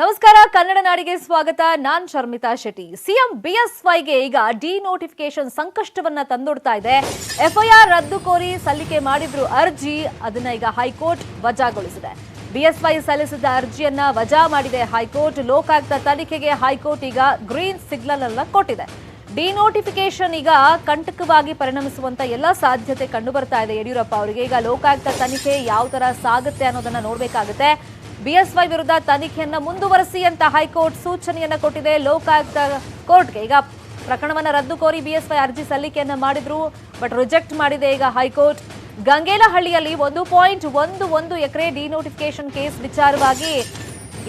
ನಮಸ್ಕಾರ, ಕನ್ನಡ ನಾಡಿಗೆ ಸ್ವಾಗತ. ನಾನ್ ಶರ್ಮಿತಾ ಶೆಟ್ಟಿ. ಸಿಎಂ ಬಿಎಸ್ವೈಗೆ ಈಗ ಡಿ ನೋಟಿಫಿಕೇಶನ್ ಸಂಕಷ್ಟವನ್ನ ತಂದೊಡ್ತಾ ಇದೆ. ಎಫ್ಐಆರ್ ರದ್ದು ಕೋರಿ ಸಲ್ಲಿಕೆ ಮಾಡಿದ್ರು ಅರ್ಜಿ, ಅದನ್ನ ಈಗ ಹೈಕೋರ್ಟ್ ವಜಾಗೊಳಿಸಿದೆ. ಬಿಎಸ್ವೈ ಸಲ್ಲಿಸಿದ ಅರ್ಜಿಯನ್ನ ವಜಾ ಮಾಡಿದೆ ಹೈಕೋರ್ಟ್. ಲೋಕಾಯುಕ್ತ ತನಿಖೆಗೆ ಹೈಕೋರ್ಟ್ ಈಗ ಗ್ರೀನ್ ಸಿಗ್ನಲ್ ಅನ್ನ ಕೊಟ್ಟಿದೆ. ಡಿನೋಟಿಫಿಕೇಶನ್ ಈಗ ಕಂಟಕವಾಗಿ ಪರಿಣಮಿಸುವಂತ ಎಲ್ಲ ಸಾಧ್ಯತೆ ಕಂಡು ಬರ್ತಾ ಇದೆ. ಯಡಿಯೂರಪ್ಪ ಅವರಿಗೆ ಈಗ ಲೋಕಾಯುಕ್ತ ತನಿಖೆ ಯಾವ ತರ ಸಾಗುತ್ತೆ ಅನ್ನೋದನ್ನ ನೋಡ್ಬೇಕಾಗುತ್ತೆ. ಬಿಎಸ್ವೈ ವಿರುದ್ಧ ತನಿಖೆಯನ್ನು ಮುಂದುವರೆಸಿ ಅಂತ ಹೈಕೋರ್ಟ್ ಸೂಚನೆಯನ್ನು ಕೊಟ್ಟಿದೆ. ಲೋಕಾಯುಕ್ತ ಕೋರ್ಟ್ಗೆ ಈಗ ಪ್ರಕರಣವನ್ನು ರದ್ದು ಕೋರಿ ಬಿಎಸ್ವೈ ಅರ್ಜಿ ಸಲ್ಲಿಕೆಯನ್ನು ಮಾಡಿದ್ರು, ಬಟ್ ರಿಜೆಕ್ಟ್ ಮಾಡಿದೆ ಈಗ ಹೈಕೋರ್ಟ್. ಗಂಗೇಲಹಳ್ಳಿಯಲ್ಲಿ ಒಂದು ಪಾಯಿಂಟ್ ಒಂದು ಒಂದು ಎಕರೆ ಡಿನೋಟಿಫಿಕೇಶನ್ ಕೇಸ್ ವಿಚಾರವಾಗಿ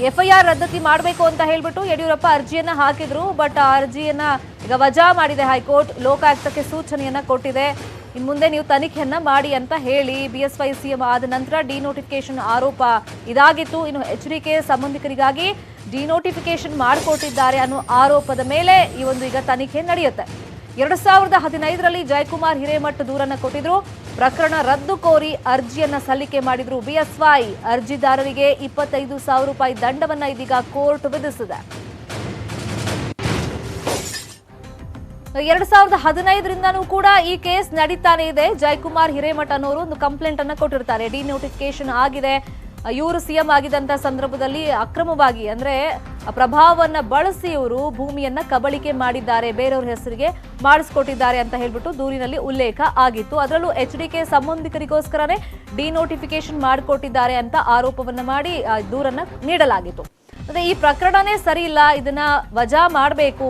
ಎಫ್ಐಆರ್ ರದ್ದತಿ ಮಾಡಬೇಕು ಅಂತ ಹೇಳ್ಬಿಟ್ಟು ಯಡಿಯೂರಪ್ಪ ಅರ್ಜಿಯನ್ನ ಹಾಕಿದ್ರು ಬಟ್ ಆ ಅರ್ಜಿಯನ್ನ ಈಗ ವಜಾ ಮಾಡಿದೆ ಹೈಕೋರ್ಟ್. ಲೋಕಾಯುಕ್ತಕ್ಕೆ ಸೂಚನೆಯನ್ನ ಕೊಟ್ಟಿದೆ. ಇನ್ನು ಮುಂದೆ ನೀವು ತನಿಖೆಯನ್ನ ಮಾಡಿ ಅಂತ ಹೇಳಿ ಬಿ ಎಸ್ ವೈ ಸಿಎಂ ಆದ ನಂತರ ಡಿನೋಟಿಫಿಕೇಶನ್ ಆರೋಪ ಇದಾಗಿತ್ತು. ಇನ್ನು ಎಚ್ ಡಿ ಕೆ ಸಂಬಂಧಿಕರಿಗಾಗಿ ಡಿನೋಟಿಫಿಕೇಶನ್ ಮಾಡಿಕೊಟ್ಟಿದ್ದಾರೆ ಅನ್ನೋ ಆರೋಪದ ಮೇಲೆ ಈ ಒಂದು ಈಗ ತನಿಖೆ ನಡೆಯುತ್ತೆ. ಎರಡ್ ಸಾವಿರದ ಹದಿನೈದರಲ್ಲಿ ಜಯಕುಮಾರ್ ಹಿರೇಮಠ್ ದೂರನ್ನ ಕೊಟ್ಟಿದ್ರು. ಪ್ರಕರಣ ರದ್ದು ಕೋರಿ ಅರ್ಜಿಯನ್ನ ಸಲ್ಲಿಕೆ ಮಾಡಿದ್ರು ಬಿಎಸ್ವೈ. ಅರ್ಜಿದಾರರಿಗೆ ಇಪ್ಪತ್ತೈದು ಸಾವಿರ ರೂಪಾಯಿ ದಂಡವನ್ನ ಇದೀಗ ಕೋರ್ಟ್ ವಿಧಿಸಿದೆ. ಎರಡ್ ಸಾವಿರದ ಹದಿನೈದರಿಂದನೂ ಕೂಡ ಈ ಕೇಸ್ ನಡೀತಾನೆ ಇದೆ. ಜಯಕುಮಾರ್ ಹಿರೇಮಠ್ ಅನ್ನೋರು ಒಂದು ಕಂಪ್ಲೇಂಟ್ ಅನ್ನ ಕೊಟ್ಟಿರ್ತಾರೆ ಡಿನೋಟಿಫಿಕೇಶನ್ ಆಗಿದೆ. ಇವರು ಸಿಎಂ ಆಗಿದ್ದಂತಹ ಸಂದರ್ಭದಲ್ಲಿ ಅಕ್ರಮವಾಗಿ ಅಂದ್ರೆ ಪ್ರಭಾವವನ್ನ ಬಳಸಿ ಇವರು ಭೂಮಿಯನ್ನ ಕಬಳಿಕೆ ಮಾಡಿದ್ದಾರೆ, ಬೇರೆಯವ್ರ ಹೆಸರಿಗೆ ಮಾಡಿಸ್ಕೊಟ್ಟಿದ್ದಾರೆ ಅಂತ ಹೇಳ್ಬಿಟ್ಟು ದೂರಿನಲ್ಲಿ ಉಲ್ಲೇಖ ಆಗಿತ್ತು. ಅದರಲ್ಲೂ ಎಚ್ ಡಿ ಕೆ ಸಂಬಂಧಿಕರಿಗೋಸ್ಕರನೇ ಡಿನೋಟಿಫಿಕೇಶನ್ ಮಾಡಿಕೊಟ್ಟಿದ್ದಾರೆ ಅಂತ ಆರೋಪವನ್ನ ಮಾಡಿ ದೂರನ್ನ ನೀಡಲಾಗಿತ್ತು. ಅಂದ್ರೆ ಈ ಪ್ರಕರಣನೇ ಸರಿ ಇಲ್ಲ, ಇದನ್ನ ವಜಾ ಮಾಡಬೇಕು.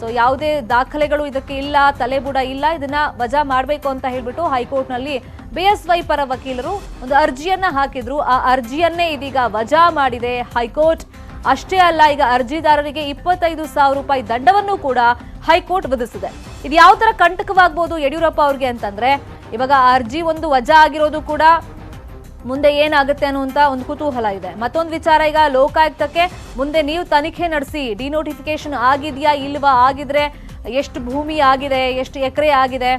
ಸೊ ಯಾವುದೇ ದಾಖಲೆಗಳು ಇದಕ್ಕೆ ಇಲ್ಲ, ತಲೆಬುಡ ಇಲ್ಲ, ಇದನ್ನ ವಜಾ ಮಾಡಬೇಕು ಅಂತ ಹೇಳ್ಬಿಟ್ಟು ಹೈಕೋರ್ಟ್ನಲ್ಲಿ ಬಿಎಸ್ವೈ ಪರ ವಕೀಲರು ಒಂದು ಅರ್ಜಿಯನ್ನ ಹಾಕಿದ್ರು. ಆ ಅರ್ಜಿಯನ್ನೇ ಇದೀಗ ವಜಾ ಮಾಡಿದೆ ಹೈಕೋರ್ಟ್. ಅಷ್ಟೇ ಅಲ್ಲ, ಈಗ ಅರ್ಜಿದಾರರಿಗೆ ಇಪ್ಪತ್ತೈದು ಸಾವಿರ ರೂಪಾಯಿ ದಂಡವನ್ನು ಕೂಡ ಹೈಕೋರ್ಟ್ ವಿಧಿಸಿದೆ. ಇದು ಯಾವ ತರ ಕಂಟಕವಾಗ್ಬೋದು ಯಡಿಯೂರಪ್ಪ ಅವ್ರಿಗೆ ಅಂತಂದ್ರೆ, ಇವಾಗ ಅರ್ಜಿ ಒಂದು ವಜಾ ಆಗಿರೋದು ಕೂಡ ಮುಂದೆ ಏನಾಗುತ್ತೆ ಅನ್ನುವಂತ ಒಂದು ಕುತೂಹಲ ಇದೆ. ಮತ್ತೊಂದು ವಿಚಾರ, ಈಗ ಲೋಕಾಯುಕ್ತಕ್ಕೆ ಮುಂದೆ ನೀವು ತನಿಖೆ ನಡೆಸಿ ಡಿನೋಟಿಫಿಕೇಶನ್ ಆಗಿದೆಯಾ ಇಲ್ವಾ? ಆಗಿದ್ರೆ ಎಷ್ಟು ಭೂಮಿ ಆಗಿದೆ, ಎಷ್ಟು ಎಕರೆ ಆಗಿದೆ?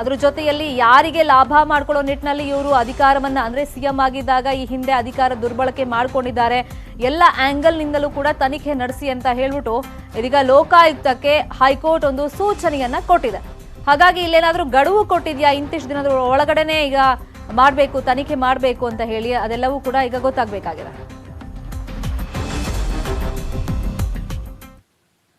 ಅದ್ರ ಜೊತೆಯಲ್ಲಿ ಯಾರಿಗೆ ಲಾಭ ಮಾಡ್ಕೊಳ್ಳೋ ನಿಟ್ಟಿನಲ್ಲಿ ಇವರು ಅಧಿಕಾರವನ್ನ ಅಂದ್ರೆ ಸಿಎಂ ಆಗಿದ್ದಾಗ ಈ ಹಿಂದೆ ಅಧಿಕಾರ ದುರ್ಬಳಕೆ ಮಾಡ್ಕೊಂಡಿದ್ದಾರೆ. ಎಲ್ಲ ಆಂಗಲ್ ನಿಂದಲೂ ಕೂಡ ತನಿಖೆ ನಡೆಸಿ ಅಂತ ಹೇಳ್ಬಿಟ್ಟು ಇದೀಗ ಲೋಕಾಯುಕ್ತಕ್ಕೆ ಹೈಕೋರ್ಟ್ ಒಂದು ಸೂಚನೆಯನ್ನ ಕೊಟ್ಟಿದೆ. ಹಾಗಾಗಿ ಇಲ್ಲೇನಾದ್ರೂ ಗಡುವು ಕೊಟ್ಟಿದ್ಯಾ? ಇಂತಿಷ್ಟು ದಿನದ ಒಳಗಡೆನೆ ಈಗ ಮಾಡಬೇಕು, ತನಿಖೆ ಮಾಡಬೇಕು ಅಂತ ಹೇಳಿ ಅದೆಲ್ಲವೂ ಕೂಡ ಈಗ ಗೊತ್ತಾಗಬೇಕಾಗಿದೆ.